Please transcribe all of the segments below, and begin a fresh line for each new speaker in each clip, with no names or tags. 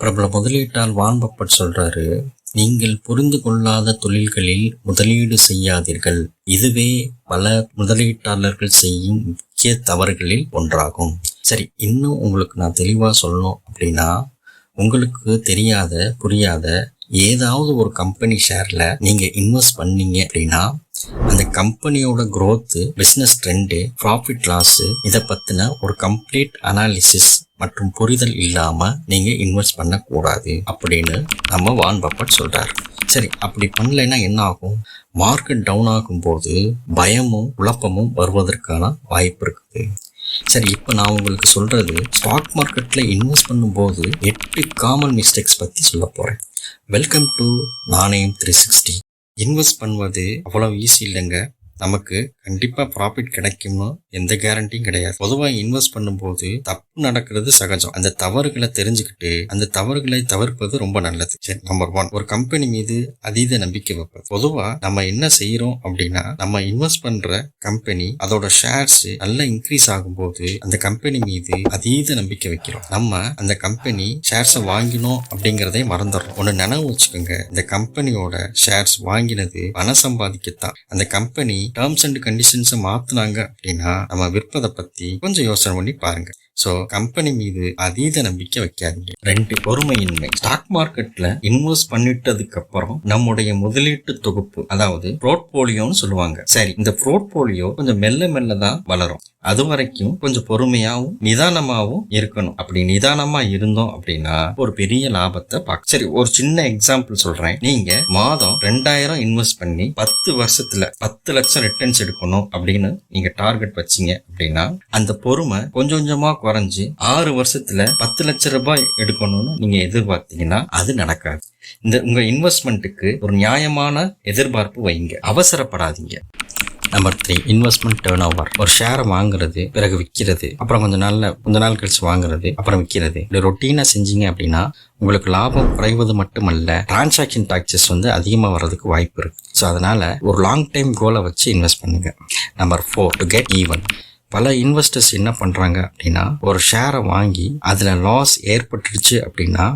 பிரபல முதலீட்டால் வான் பப்பட் சொல்றாரு நீங்கள் புரிந்து கொள்ளாத தொழில்களில் முதலீடு செய்யாதீர்கள். இதுவே பல முதலீட்டாளர்கள் செய்யும் முக்கிய தவறுகளில் ஒன்றாகும். சரி இன்னும் உங்களுக்கு நான் தெளிவாக சொல்லணும் அப்படின்னா உங்களுக்கு தெரியாத புரியாத ஏதாவது ஒரு கம்பெனி ஷேர்ல நீங்க இன்வெஸ்ட் பண்ணீங்க அப்படின்னா அந்த கம்பெனியோட growth business trend profit loss இதை பத்தின ஒரு கம்ப்ளீட் அனாலிசிஸ் மற்றும் புரிதல் இல்லாம நீங்க இன்வெஸ்ட் பண்ணக்கூடாது அப்படின்னு நம்ம வான் பப்பட் சொல்றாரு. சரி அப்படி பண்ணலைன்னா என்ன ஆகும்? மார்க்கெட் டவுன் ஆகும்போது பயமும் குழப்பமும் வருவதற்கான வாய்ப்பு இருக்குது. சரி இப்போ நான் உங்களுக்கு சொல்றது ஸ்டாக் மார்க்கெட்ல இன்வெஸ்ட் பண்ணும்போது எட்டு காமன் மிஸ்டேக்ஸ் பத்தி சொல்ல போறேன். Welcome to Nanayam three sixty invest பண்ணுவது அவ்வளோ ஈஸி இல்லைங்க. நமக்கு கண்டிப்பாக ப்ராஃபிட் கிடைக்கும்னு எந்த கேரண்டியும் கிடையாது. பொதுவாக இன்வெஸ்ட் பண்ணும்போது தப்பு நடக்கிறது சகஜம். அந்த தவறுகளை தெரிஞ்சுக்கிட்டு அந்த தவறுகளை தவிர்ப்பது ரொம்ப நல்லது. சரி நம்பர் ஒன் ஒரு கம்பெனி மீது அதீத நம்பிக்கை வைப்பது. பொதுவாக நம்ம என்ன செய்யறோம் அப்படின்னா நம்ம இன்வெஸ்ட் பண்ற கம்பெனி அதோட ஷேர்ஸ் நல்லா இன்க்ரீஸ் ஆகும்போது அந்த கம்பெனி மீது அதீத நம்பிக்கை வைக்கிறோம். நம்ம அந்த கம்பெனி ஷேர்ஸை வாங்கினோம் அப்படிங்கிறதே மறந்துடுறோம். ஒன்று நினைவு வச்சுக்கோங்க. இந்த கம்பெனியோட ஷேர்ஸ் வாங்கினது பணம் சம்பாதிக்கத்தான். அந்த கம்பெனி டேர்ம்ஸ் அண்ட் கண்டிஷன்ஸை மாத்துனாங்க அப்படின்னா நம்ம விற்பதை பத்தி கொஞ்சம் யோசனை பண்ணி பாருங்க. ஸோ கம்பெனி மீது அதீத நம்பிக்கை வைக்காதீங்க. ரெண்டு பொறுமையின்மை. ஸ்டாக் மார்க்கெட்ல இன்வெஸ்ட் பண்ணிட்டதுக்கு அப்புறம் நம்முடைய முதலீட்டு தொகுப்பு அதாவது போர்ட்போலியோன்னு சொல்லுவாங்க. சரி இந்த போர்ட்போலியோ கொஞ்சம் மெல்ல மெல்ல தான் வளரும். அது வரைக்கும் கொஞ்சம் பொறுமையாவும் நிதானமாகவும் இருக்கணும். அப்படி நிதானமா இருந்தோம் அப்படின்னா ஒரு பெரிய லாபத்தை பார்க்க சரி ஒரு சின்ன எக்ஸாம்பிள் சொல்றேன். நீங்க மாதம் ரெண்டாயிரம் இன்வெஸ்ட் பண்ணி பத்து வருஷத்துல பத்து லட்சம் ரிட்டர்ன்ஸ் எடுக்கணும் அப்படின்னு நீங்க டார்கெட் வச்சீங்க அப்படின்னா அந்த பொறுமை கொஞ்சம் கொஞ்சமா குறைஞ்சு ஆறு வருஷத்துல பத்து லட்சம் ரூபாய் எடுக்கணும்னு நீங்க எதிர்பார்த்தீங்கன்னா அது நடக்காது. இந்த உங்க இன்வெஸ்ட்மெண்ட்டுக்கு ஒரு நியாயமான எதிர்பார்ப்பு வைங்க. அவசரப்படாதீங்க. Number three investment turn over ஒரு ஷேரை வாங்குறது பிறகு விற்கிறது அப்புறம் கொஞ்ச நாள்ல கொஞ்ச நாள் கழிச்சு வாங்குறது அப்புறம் விற்கிறது இப்படி ரொட்டீனா செஞ்சீங்க அப்படின்னா உங்களுக்கு லாபம் குறைவது மட்டுமல்ல டிரான்சாக்ஷன் டாக்ஸஸ் வந்து அதிகமாக வர்றதுக்கு வாய்ப்பு இருக்கு. ஸோ அதனால ஒரு லாங் டைம் கோலை வச்சு இன்வெஸ்ட் பண்ணுங்க. Number four to get even பல இன்வெஸ்டர்ஸ் என்ன பண்ணுறாங்க அப்படின்னா ஒரு ஷேரை வாங்கி அதில் லாஸ் ஏற்பட்டுடுச்சு அப்படின்னா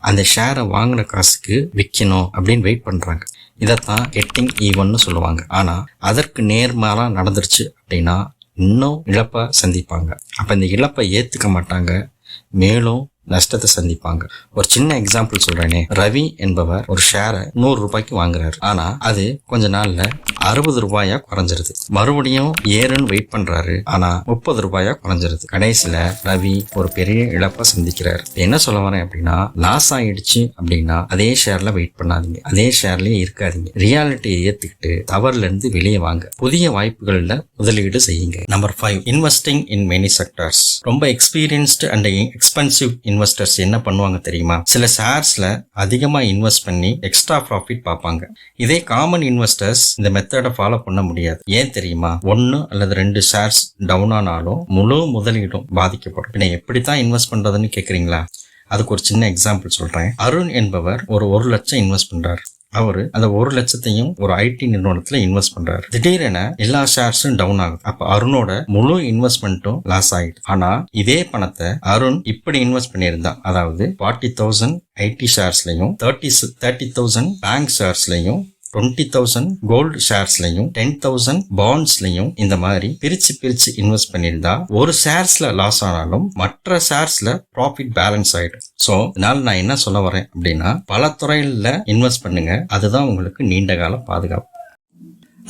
அந்த ஷேரை வாங்கின காசுக்கு விற்கணும் அப்படின்னு வெயிட் பண்ணுறாங்க இதைத்தான் கெட்டிங் ஈவன்னு சொல்லுவாங்க. ஆனா அதற்கு நேர்மாறா நடந்துருச்சு அப்படின்னா இன்னும் இழப்பை சந்திப்பாங்க. அப்ப இந்த இழப்பை ஏத்துக்க மாட்டாங்க மேலும் நஷ்டத்தை சந்திப்பாங்க. ஒரு சின்ன எக்ஸாம்பிள் சொல்றேனே. ரவி என்பவர் ஒரு ஷேரை நூறு ரூபாய்க்கு வாங்குறாரு. ஆனா அது கொஞ்ச நாள்ல அறுபது ரூபாயா குறைஞ்சிருது. மறுபடியும் ஏறுன்னு வெயிட் பண்றாரு. ஆனா முப்பது ரூபாயா குறைஞ்சிருது. கடைசியில ரவி ஒரு பெரிய இழப்பை சந்திக்கிறாரு. என்ன சொல்ல வரேன் அப்படின்னா லாஸ் ஆயிடுச்சு அப்படின்னா அதே ஷேர்ல வெயிட் பண்ணாதீங்க. அதே ஷேர்லயே இருக்காதீங்க. ரியாலிட்டியை ஏத்துக்கிட்டு தவறுல இருந்து வெளியே வாங்க. புதிய வாய்ப்புகள்ல முதலீடு செய்யுங்க. Number five investing in many sectors ரொம்ப எக்ஸ்பீரியன்ஸ்டு அண்ட் எக்ஸ்பென்சிவ் இன்வெஸ்டர்ஸ் என்ன பண்ணுவாங்க தெரியுமா? சில ஷேர்ஸ்ல அதிகமா இன்வெஸ்ட் பண்ணி எக்ஸ்ட்ரா ப்ராஃபிட் பார்ப்பாங்க. இதே காமன் இன்வெஸ்டர்ஸ் இந்த மெத்தடை ஃபாலோ பண்ண முடியாது. ஏன் தெரியுமா? ஒன்னு அல்லது ரெண்டு ஷேர்ஸ் டவுன் ஆனாலும் முழு முதலீடும் பாதிக்கப்படும். பின்ன எப்படி தான் இன்வெஸ்ட் பண்றதுன்னு கேக்குறீங்களா? அதுக்கு ஒரு சின்ன எக்ஸாம்பிள் சொல்றேன். அருண் என்பவர் ஒரு ஒரு லட்சம் இன்வெஸ்ட் பண்றாரு. அவர் அந்த ஒரு லட்சத்தையும் ஒரு ஐடி நிறுவனத்துல இன்வெஸ்ட் பண்றாரு. திடீரென எல்லா ஷேர்ஸும் டவுன் ஆகுது. அப்ப அருணோட முழு இன்வெஸ்ட்மெண்ட்டும் லாஸ் ஆயிடுது. ஆனா இதே பணத்தை அருண் இப்படி இன்வெஸ்ட் பண்ணியிருந்தான். அதாவது ஃபார்ட்டி தௌசண்ட் ஐடி ஷேர்ஸ்லையும் தேர்ட்டி தேர்ட்டி தௌசண்ட் பேங்க் ஷேர்ஸ்லையும் டுவெண்ட்டி தௌசண்ட் கோல்டு ஷேர்ஸ்லையும் டென் தௌசண்ட் பாண்ட்ஸ்லையும் இந்த மாதிரி பிரிச்சு பிரிச்சு இன்வெஸ்ட் பண்ணியிருந்தா ஒரு ஷேர்ஸ்ல லாஸ் ஆனாலும் மற்ற ஷேர்ஸ்ல ப்ராஃபிட் பேலன்ஸ் ஆயிடும். ஸோ இதனால நான் என்ன சொல்ல வரேன் அப்படின்னா பல துறையில இன்வெஸ்ட் பண்ணுங்க. அதுதான் உங்களுக்கு நீண்ட கால பாதுகாப்பு.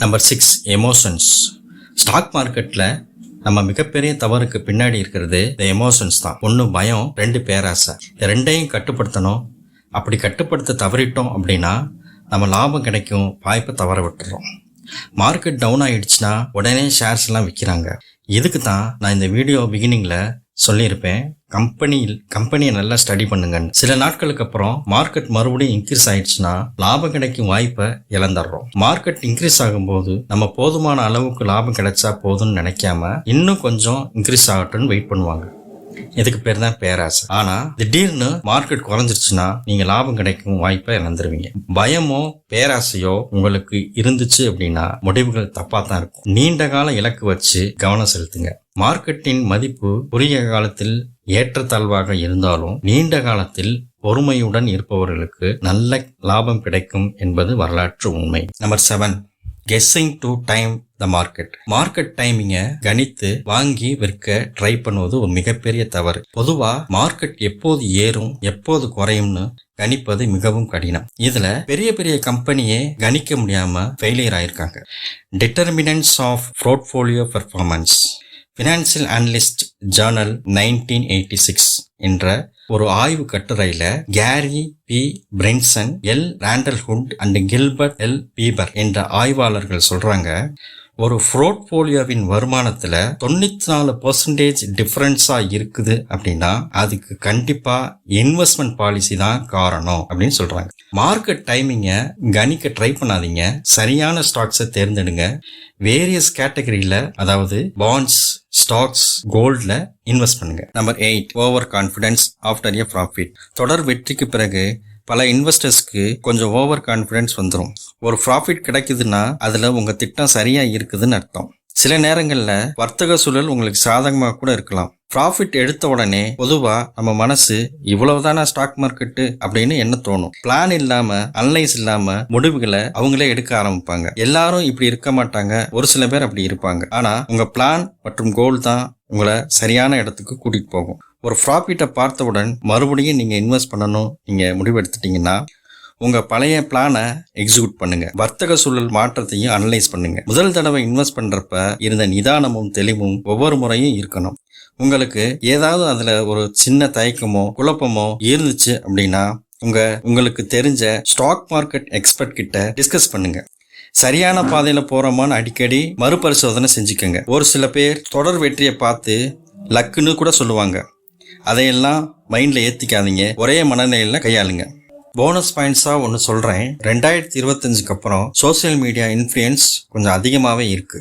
நம்பர் சிக்ஸ் எமோஷன்ஸ் ஸ்டாக் மார்க்கெட்டில் நம்ம மிகப்பெரிய தவறுக்கு பின்னாடி இருக்கிறது இந்த எமோஷன்ஸ் தான். ஒன்று பயம் ரெண்டு பேராசை. இந்த ரெண்டையும் கட்டுப்படுத்தணும். அப்படி கட்டுப்படுத்த தவறிட்டோம் அப்படின்னா நம்ம லாபம் கிடைக்கும் வாய்ப்பை தவற விட்டுறோம். மார்க்கெட் டவுன் ஆகிடுச்சுன்னா உடனே ஷேர்ஸ் எல்லாம் விற்கிறாங்க இதுக்கு தான் நான் இந்த வீடியோ பிகினிங்கில் சொல்லியிருப்பேன். கம்பெனி கம்பெனியை நல்லா ஸ்டடி பண்ணுங்கன்னு. சில நாட்களுக்கு அப்புறம் மார்க்கெட் மறுபடியும் இன்க்ரீஸ் ஆயிடுச்சுன்னா லாபம் கிடைக்கும் வாய்ப்பை இழந்துடுறோம். மார்க்கெட் இன்க்ரீஸ் ஆகும்போது நம்ம போதுமான அளவுக்கு லாபம் கிடைச்சா போதும்னு நினைக்காம இன்னும் கொஞ்சம் இன்க்ரீஸ் ஆகட்டும்னு வெயிட் பண்ணுவாங்க. இதுக்கு பேர் தான் பேராசை. ஆனா திடீர்னு மார்க்கெட் குறைஞ்சிருச்சுன்னா நீங்க லாபம் கிடைக்கும் வாய்ப்பை இழந்துருவீங்க. பயமோ பேராசையோ உங்களுக்கு இருந்துச்சு அப்படின்னா முடிவுகள் தப்பா தான் இருக்கும். நீண்ட கால இலக்கு வச்சு கவனம் செலுத்துங்க. மார்க்கெட்டின் மதிப்பு குறுகிய காலத்தில் ஏற்றத்தாழ்வாக இருந்தாலும் நீண்ட காலத்தில் பொறுமையுடன் இருப்பவர்களுக்கு நல்ல லாபம் கிடைக்கும் என்பது வரலாற்று உண்மை. Number seven guessing to time the market market டைமிங்கை கணித்து வாங்கி விற்க ட்ரை பண்ணுவது ஒரு மிகப்பெரிய தவறு. பொதுவாக மார்க்கெட் எப்போது ஏறும் எப்போது குறையும்னு கணிப்பது மிகவும் கடினம். இதுல பெரிய பெரிய கம்பெனியே கணிக்க முடியாம ஃபெயிலியர் ஆயிருக்காங்க. Determinants of portfolio performance financial analyst journal nineteen eighty six என்ற ஒரு ஆய்வு கட்டுரையில Gary P Brinson L. Randolph Hood and Gilbert L. Beebower என்ற ஆய்வாளர்கள் சொல்றாங்க ஒரு போர்ட்ஃபோலியோவின் வருமானத்தில் தொண்ணூத்தி நாலு பர்சன்டேஜ் டிஃப்ரென்ஸாக இருக்குது அப்படின்னா அதுக்கு கண்டிப்பாக இன்வெஸ்ட்மெண்ட் பாலிசி தான் காரணம் அப்படின்னு சொல்கிறாங்க மார்க்கெட் டைமிங்கை கணிக்க ட்ரை பண்ணாதீங்க. சரியான ஸ்டாக்ஸை தேர்ந்தெடுங்க. வேரியஸ் கேட்டகரியில் அதாவது பாண்ட்ஸ் ஸ்டாக்ஸ் கோல்ட்ல இன்வெஸ்ட் பண்ணுங்க. Number eight over confidence after a profit தொடர் வெற்றிக்கு பிறகு பல இன்வெஸ்டர்ஸ்க்கு கொஞ்சம் ஓவர் கான்ஃபிடன்ஸ் வந்துடும் ஒரு ப்ராஃபிட் கிடைக்குதுன்னா அதில் உங்கள் திட்டம் சரியாக இருக்குதுன்னு அர்த்தம். சில நேரங்களில் வர்த்தக சூழல் உங்களுக்கு சாதகமாக கூட இருக்கலாம். ப்ராஃபிட் எடுத்த உடனே பொதுவாக நம்ம மனசு இவ்வளவுதானா ஸ்டாக் மார்க்கெட்டு அப்படின்னு என்ன தோணும்? பிளான் இல்லாம அனலைஸ் இல்லாம முடிவுகளை அவங்களே எடுக்க ஆரம்பிப்பாங்க. எல்லாரும் இப்படி இருக்க மாட்டாங்க. ஒரு சில பேர் அப்படி இருப்பாங்க. ஆனா உங்க பிளான் மற்றும் கோல் தான் உங்களை சரியான இடத்துக்கு கூட்டிட்டு போகும். ஒரு ப்ராஃபிட்டை பார்த்தவுடன் மறுபடியும் நீங்கள் இன்வெஸ்ட் பண்ணணும் நீங்கள் முடிவு எடுத்துட்டீங்கன்னா உங்கள் பழைய பிளானை எக்ஸிக்யூட் பண்ணுங்க. வர்த்தக சூழல் மாற்றத்தையும் அனலைஸ் பண்ணுங்க. முதல் தடவை இன்வெஸ்ட் பண்ணுறப்ப இருந்த நிதானமும் தெளிவும் ஒவ்வொரு முறையும் இருக்கணும். உங்களுக்கு ஏதாவது அதில் ஒரு சின்ன தயக்கமோ குழப்பமோ இருந்துச்சு அப்படின்னா உங்க உங்களுக்கு தெரிஞ்ச ஸ்டாக் மார்க்கெட் எக்ஸ்பர்ட் கிட்ட டிஸ்கஸ் பண்ணுங்க. சரியான பாதையில போறோமான்னு அடிக்கடி மறுபரிசோதனை செஞ்சுக்கோங்க. ஒரு சில பேர் தொடர் வெற்றியை பார்த்து லக்குன்னு கூட சொல்லுவாங்க. அதையெல்லாம் மைண்டில் ஏற்றிக்காதீங்க ஒரே மனநிலையில் கையாளுங்க. போனஸ் பாயிண்ட்ஸாக ஒன்று சொல்கிறேன் ரெண்டாயிரத்தி இருபத்தஞ்சுக்கு அப்புறம் சோஷியல் மீடியா இன்ஃப்ளூயன்ஸ் கொஞ்சம் அதிகமாகவே இருக்கு.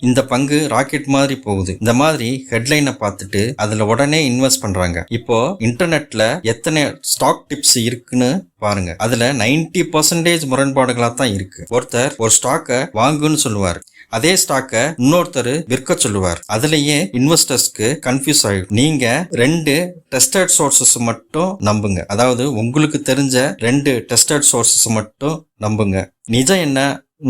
இந்த பங்கு ராக்கெட் மாதிரி போகுது. இந்த மாதிரி ஹெட்லைனை பார்த்துட்டு அதில் உடனே இன்வெஸ்ட் பண்ணுறாங்க இப்போ இன்டர்நெட்ல எத்தனை ஸ்டாக் டிப்ஸ் இருக்குன்னு பாருங்க. அதுல நைன்டி பர்சன்டேஜ் முரண்பாடுகளா தான் இருக்கு. ஒருத்தர் ஒரு ஸ்டாக்கை வாங்குன்னு சொல்லுவார். அதே ஸ்டாக்கை இன்னொருத்தர் விற்க சொல்லுவார். அதுலயே இன்வெஸ்டர்ஸ்க்கு கன்ஃபியூஸ் ஆயிடும். நீங்க ரெண்டு டெஸ்டட் சோர்சஸ் மட்டும் நம்புங்க. அதாவது உங்களுக்கு தெரிஞ்ச ரெண்டு டெஸ்டட் சோர்சஸ் மட்டும் நம்புங்க. நிஜம் என்ன?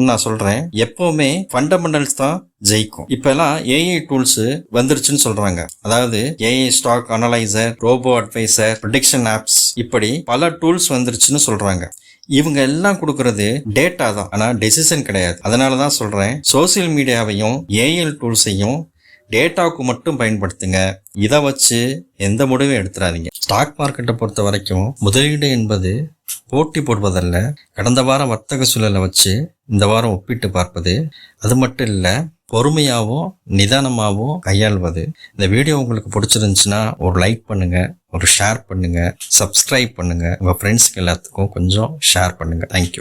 நான் சொல்றேன். எப்பவுமே ஃபண்டமெண்டல்ஸ் தான் ஜெயிக்கும். இப்ப எல்லாம் ஏஐ டூல்ஸ் வந்துருச்சுன்னு சொல்றாங்க. அதாவது AI stock analyser robo advisor prediction apps இப்படி பல டூல்ஸ் வந்துருச்சுன்னு சொல்றாங்க. இவங்க எல்லாம் கொடுக்கறது டேட்டா தான். ஆனா டெசிஷன் கிடையாது. அதனால தான் சொல்றேன். சோசியல் மீடியாவையும் ஏஐஎல் டூல்ஸையும் டேட்டாவுக்கு மட்டும் பயன்படுத்துங்க. இதை வச்சு எந்த முடிவும் எடுத்துடாதீங்க ஸ்டாக் மார்க்கெட்டை பொறுத்த வரைக்கும் முதலீடு என்பது போட்டி போடுவதல்ல. கடந்த வாரம் வர்த்தக சூழலை வச்சு இந்த வாரம் ஒப்பிட்டு பார்ப்பது. அது மட்டும் இல்லை பொறுமையாகவும் நிதானமாகவும் கையாள்வது. இந்த வீடியோ உங்களுக்கு பிடிச்சிருந்துச்சுன்னா ஒரு லைக் பண்ணுங்க ஒரு ஷேர் பண்ணுங்க சப்ஸ்கிரைப் பண்ணுங்க. உங்கள் ஃப்ரெண்ட்ஸுக்கு எல்லாத்துக்கும் கொஞ்சம் ஷேர் பண்ணுங்க. தேங்க்யூ